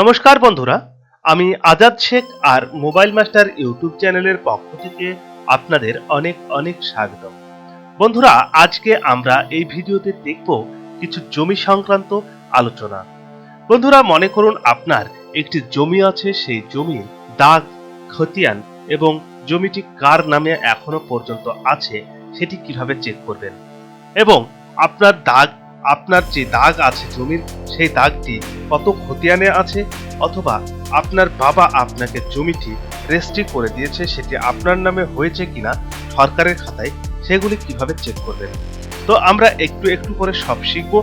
নমস্কার বন্ধুরা, আমি আজাদ শেখ আর মোবাইল মাস্টার ইউটিউব চ্যানেলের পক্ষ থেকে আপনাদের অনেক অনেক স্বাগত বন্ধুরা, আজকে আমরা এই ভিডিওতে দেখব কিছু জমি সংক্রান্ত আলোচনা। বন্ধুরা, মনে করুন আপনার একটি জমি আছে, সেই জমির দাগ, খতিয়ান এবং জমিটি কার নামে এখনও পর্যন্ত আছে, সেটি কীভাবে চেক করবেন? এবং আপনার দাগ আপনার যে দাগ আছে জমির, সেই দাগটি কত খতিয়ানে আছে? অথবা আপনার বাবা আপনাকে জমিটি রেজিস্ট্রি করে দিয়েছে, সেটি আপনার নামে হয়েছে কিনা সরকারের খাতায়, সেগুলি কীভাবে চেক করবেন? তো আমরা একটু একটু করে সব শিখব।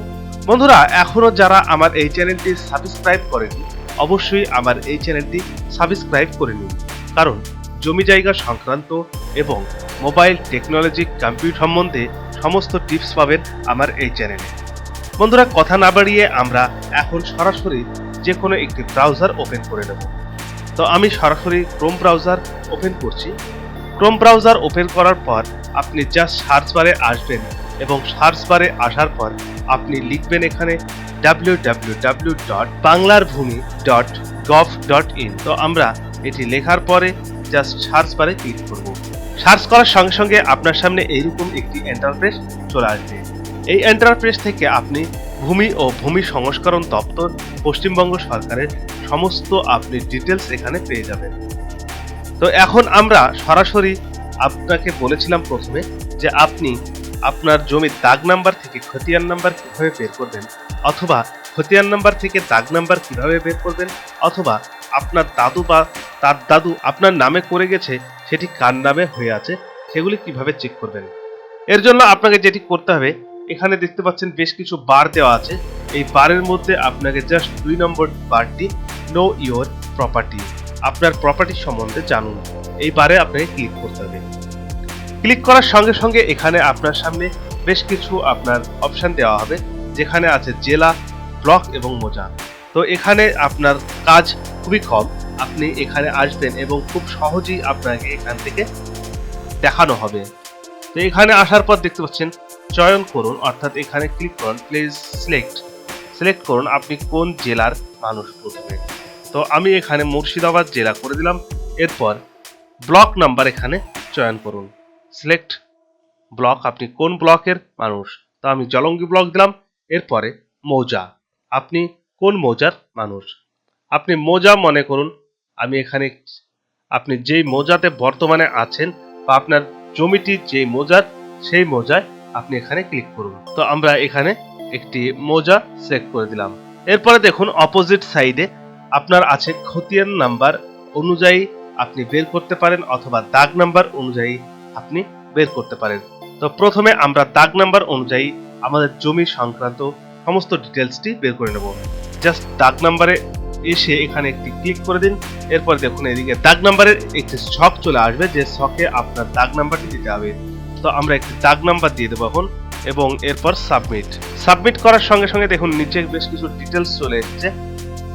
বন্ধুরা, এখনও যারা আমার এই চ্যানেলটি সাবস্ক্রাইব করেনি অবশ্যই আমার এই চ্যানেলটি সাবস্ক্রাইব করে নিন। কারণ জমি জায়গা সংক্রান্ত এবং মোবাইল টেকনোলজি কম্পিউটার সম্বন্ধে সমস্ত টিপস পাবেন আমার এই চ্যানেলে। বন্ধুরা, কথা না বাড়িয়ে আমরা এখন সরাসরি যে কোনো একটি ব্রাউজার ওপেন করে নেব। তো আমি সরাসরি ক্রোম ব্রাউজার ওপেন করছি। ক্রোম ব্রাউজার ওপেন করার পর আপনি জাস্ট সার্চ বারে আসবেন এবং সার্চ বারে আসার পর আপনি লিখবেন এখানে ডাব্লিউ ডট বাংলার ভূমি ডট গভ ডট ইন তো আমরা এটি লেখার পরে জাস্ট সার্চ বারে ক্লিক করব। সার্চ করার সঙ্গে সঙ্গে আপনার সামনে এইরকম একটি এন্টারপ্রেস চলে আসবে। এই এন্টারপ্রেস থেকে আপনি ভূমি ও ভূমি সংস্করণ দপ্তর, পশ্চিমবঙ্গ সরকারের সমস্ত আপনি ডিটেলস এখানে পেয়ে যাবেন। তো এখন আমরা সরাসরি আপনাকে বলেছিলাম প্রথমে যে আপনি আপনার জমির দাগ নাম্বার থেকে খতিয়ান নাম্বার কীভাবে বের করবেন, অথবা খতিয়ান নাম্বার থেকে দাগ নাম্বার কীভাবে বের করবেন, অথবা আপনার দাদু বা তার দাদু আপনার নামে করে গেছে, সেটি কার নামে হয়ে আছে, সেগুলি কীভাবে চেক করবেন। এর জন্য আপনাকে যেটি করতে হবে এখানে দেখতে পাচ্ছেন বেশ কিছু বার দেওয়া আছে। এই বারের মধ্যে আপনাকে জাস্ট দুই নম্বর বারটি নো ইওর প্রপার্টি আপনার প্রপার্টি সম্বন্ধে জানুন। এই বারে আপনাকে ক্লিক করতে হবে। ক্লিক করার সঙ্গে সঙ্গে এখানে আপনার সামনে বেশ কিছু আপনার অপশন দেওয়া হবে, যেখানে আছে জেলা ব্লক এবং মোজা। তো এখানে আপনার কাজ খুবই কম, আপনি এখানে আসবেন এবং খুব সহজেই আপনাকে এখান থেকে দেখানো হবে। তো এখানে আসার পর দেখতে পাচ্ছেন চয়ন করুন, অর্থাৎ এখানে ক্লিক করুন প্লিজ সিলেক্ট সিলেক্ট করুন, আপনি কোন জেলার মানুষ প্রথমে তো আমি এখানে মুর্শিদাবাদ জেলা করে দিলাম, এরপর ব্লক নাম্বার এখানে চয়ন করুন। সিলেক্ট ব্লক আপনি কোন ব্লকের মানুষ? তো আমি জলঙ্গি ব্লক দিলাম, এরপরে মৌজা। আপনি কোন মৌজার মানুষ? আপনি মৌজা মনে করুন, আমি এখানে আপনি যেই মৌজাতে বর্তমানে আছেন, বা আপনার জমিটি যেই মৌজার, সেই মৌজায় আপনি এখানে ক্লিক করুন। তো আমরা এখানে একটি মোজা সিলেক্ট করে দিলাম। এরপরে দেখুন অপোজিট সাইডে আপনার আছে খতিয়ান নাম্বার অনুযায়ী আপনি বের করতে পারেন অথবা দাগ নাম্বার অনুযায়ী আপনি বের করতে পারেন। তো প্রথমে আমরা দাগ নাম্বার অনুযায়ী আমাদের জমি সংক্রান্ত সমস্ত ডিটেলসটি বের করে নেব। জাস্ট দাগ নাম্বারে এসে এখানে একটি ক্লিক করে দিন। এরপর দেখুন এদিকে দাগ নাম্বারের একটি শখ চলে আসবে যে ছকে আপনার দাগ নাম্বারটি দিতে হবে। তো আমরা একটি দাগ নাম্বার দিয়ে দেবো এখন, এবং এরপর সাবমিট সাবমিট করার সঙ্গে সঙ্গে দেখুন, নিচে বেশ কিছু ডিটেলস চলে এসেছে।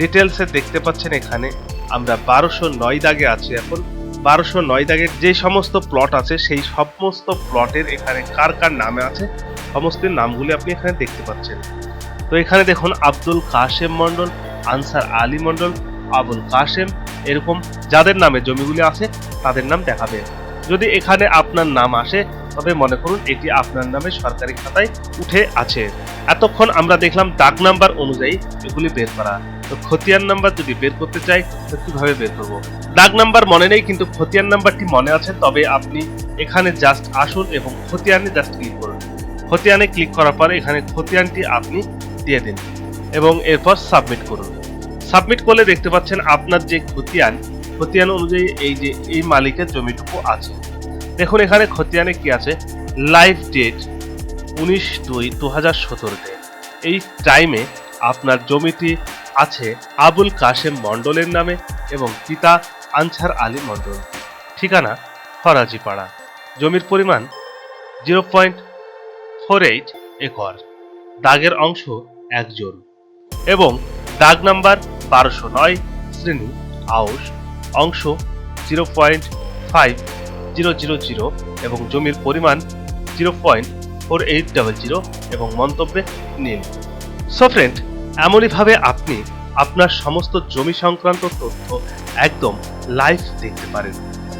ডিটেলসে দেখতে পাচ্ছেন এখানে, আমরা বারোশো নয় দাগে আছি এখন। বারোশো নয় দাগের যে সমস্ত প্লট আছে, সেই সমস্ত প্লটের এখানে কার কার নামে আছে, সমস্ত নামগুলি আপনি এখানে দেখতে পাচ্ছেন। তো এখানে দেখুন, আব্দুল কাশেম মন্ডল আনসার আলী মন্ডল আবুল কাশেম, এরকম যাদের নামে জমিগুলি আছে, তাদের নাম দেখাবে। যদি এখানে আপনার নাম আসে, তবে মনে করুন এটি আপনার নামে সরকারি খাতায় উঠে আছে। এতক্ষণ আমরা দেখলাম ডাক নাম্বার অনুযায়ী এগুলি বের করা। তো খতিয়ান নাম্বার যদি বের করতে চাই, তো কীভাবে বের করব? ডাক নাম্বার মনে নেই, কিন্তু খতিয়ান নাম্বারটি মনে আছে, তবে আপনি এখানে জাস্ট আসুন এবং খতিয়ানে জাস্ট ক্লিক করুন। খতিয়ানে ক্লিক করার পর এখানে খতিয়ানটি আপনি দিয়ে দিন এবং এরপর সাবমিট করুন। সাবমিট করলে দেখতে পাচ্ছেন আপনার যে খতিয়ান খতিয়ান অনুযায়ী এই যে, এই মালিকের জমিটুকু আছে। দেখুন এখানে খতিয়ানে কি আছে? লাইভ ডেট উনিশ দুই দু হাজার সতেরোতে এই টাইমে আপনার জমিটি আছে আবুল কাশেম মণ্ডলের নামে এবং পিতা আনসার আলী মণ্ডল। ঠিকানা ফরাজিপাড়া। জমির পরিমাণ zero point four eight acre. দাগের অংশ একজন। এবং দাগ নাম্বার বারোশো নয়, শ্রেণি, আউশ অংশ zero point five zero zero zero এবং জমির পরিমাণ zero point four eight double zero এবং মন্তব্যে নীল সো ফ্রেন্ড এমনইভাবে আপনি আপনার সমস্ত জমি সংক্রান্ত তথ্য একদম লাইভ দেখতে পারেন।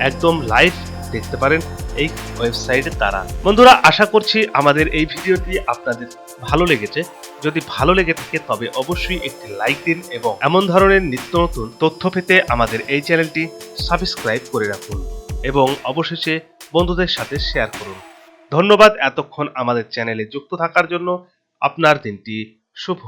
একদম লাইভ দেখতে পারেন এই ওয়েবসাইটের দ্বারা। বন্ধুরা, আশা করছি আমাদের এই ভিডিওটি আপনাদের ভালো লেগেছে। যদি ভালো লেগে থাকে, তবে অবশ্যই একটি লাইক দিন এবং এমন ধরনের নিত্য নতুন তথ্য পেতে আমাদের এই চ্যানেলটি সাবস্ক্রাইব করে রাখুন এবং অবশেষে বন্ধুদের সাথে শেয়ার করুন ধন্যবাদ এতক্ষণ আমাদের চ্যানেলে যুক্ত থাকার জন্য আপনার দিনটি শুভ।